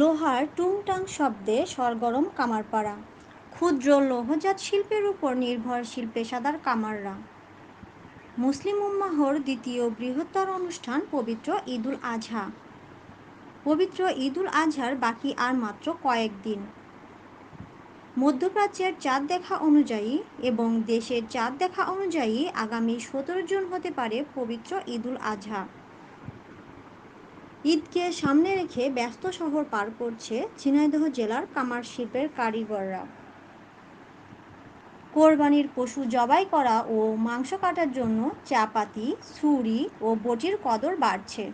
লোহার টুংটাং শব্দে সরগরম কামারপাড়া। ক্ষুদ্র লৌহজাত শিল্পের উপর নির্ভরশীল পেশাদার কামাররা। মুসলিম উম্মাহর দ্বিতীয় বৃহত্তর অনুষ্ঠান পবিত্র ঈদুল আজহা পবিত্র ঈদুল আজহার বাকি আর মাত্র কয়েকদিন মধ্যপ্রাচ্যের চাঁদ দেখা অনুযায়ী এবং দেশের চাঁদ দেখা অনুযায়ী আগামী সতেরো জুন হতে পারে পবিত্র ঈদুল আজহা ঈদকে সামনে রেখে ব্যস্ত শহর পার করছে ঝিনাইদহ জেলার কামার শিল্পের কারিগররা। কোরবানির পশু জবাই করা ও মাংস কাটার জন্য চাপাতি, ছুরি ও বটির কদর বাড়ছে।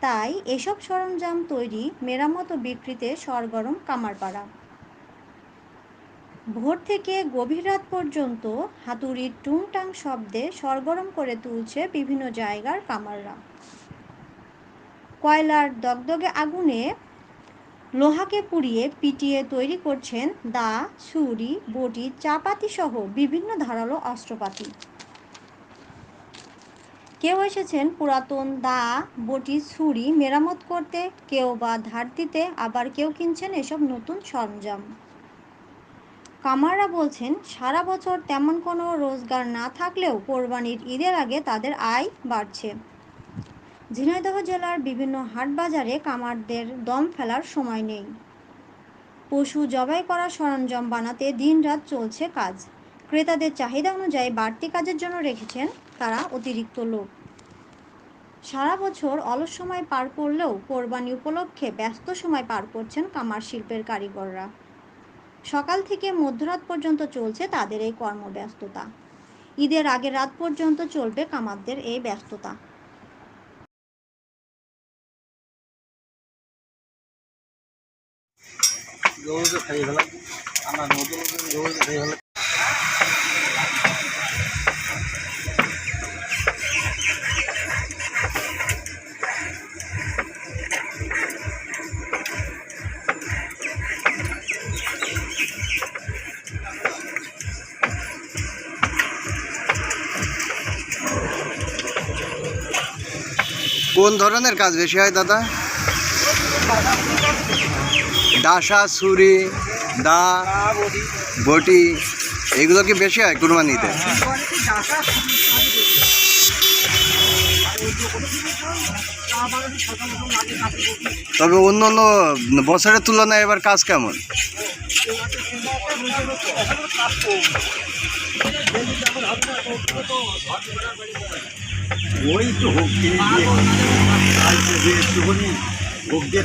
তাই এসব সরঞ্জাম তৈরি, মেরামত ও বিক্রিতে সরগরম কামারপাড়া। ভোর থেকে গভীর রাত পর্যন্ত হাতুড়ির টুংটাং শব্দে সরগরম করে তুলছে বিভিন্ন জায়গার কামাররা। কয়লার দগদগে আগুনে লোহাকে পুড়িয়ে পিটিয়ে তৈরি করছেন দা, ছুরি, বটি, চাপাতি সহ বিভিন্ন ধারালো অস্ত্রপাতি। কেউ এসেছেন পুরাতন দা, বটি, ছুরি মেরামত করতে, কেউ বা ধার দিতে, আবার কেউ কিনছেন এসব নতুন সরঞ্জাম। কামাররা বলছেন, সারা বছর তেমন কোনো রোজগার না থাকলেও কোরবানির ঈদের আগে তাদের আয় বাড়ছে। ঝিনাইদহ জেলার বিভিন্ন হাট বাজারে কামারদের দম ফেলার সময় নেই। পশু জবাই করা সরঞ্জাম বানাতে দিনরাত চলছে কাজ। ক্রেতাদের চাহিদা অনুযায়ী বাড়তি কাজের জন্য রেখেছেন তারা অতিরিক্ত লোক। সারা বছর অলস সময় পার করলেও কোরবানি উপলক্ষে ব্যস্ত সময় পার করছেন কামার শিল্পের কারিগররা। সকাল থেকে মধ্যরাত পর্যন্ত চলছে তাদের এই কর্মব্যস্ততা। ঈদের আগে রাত পর্যন্ত চলবে কামারদের এই ব্যস্ততা। গরুকে খাইয়ে আমরা নতুন নতুন গরুকে খাইয়ে কোন ধরনের কাজ বেশি হয় দাদা? ডাসা, ছুরি, দা, বটি, এগুলো কি বেশি হয় কুরবানিতে? তবে অন্য অন্য বছরের তুলনায় এবার কাজ কেমন? ওই তো হোক দিয়ে হোক দিয়ে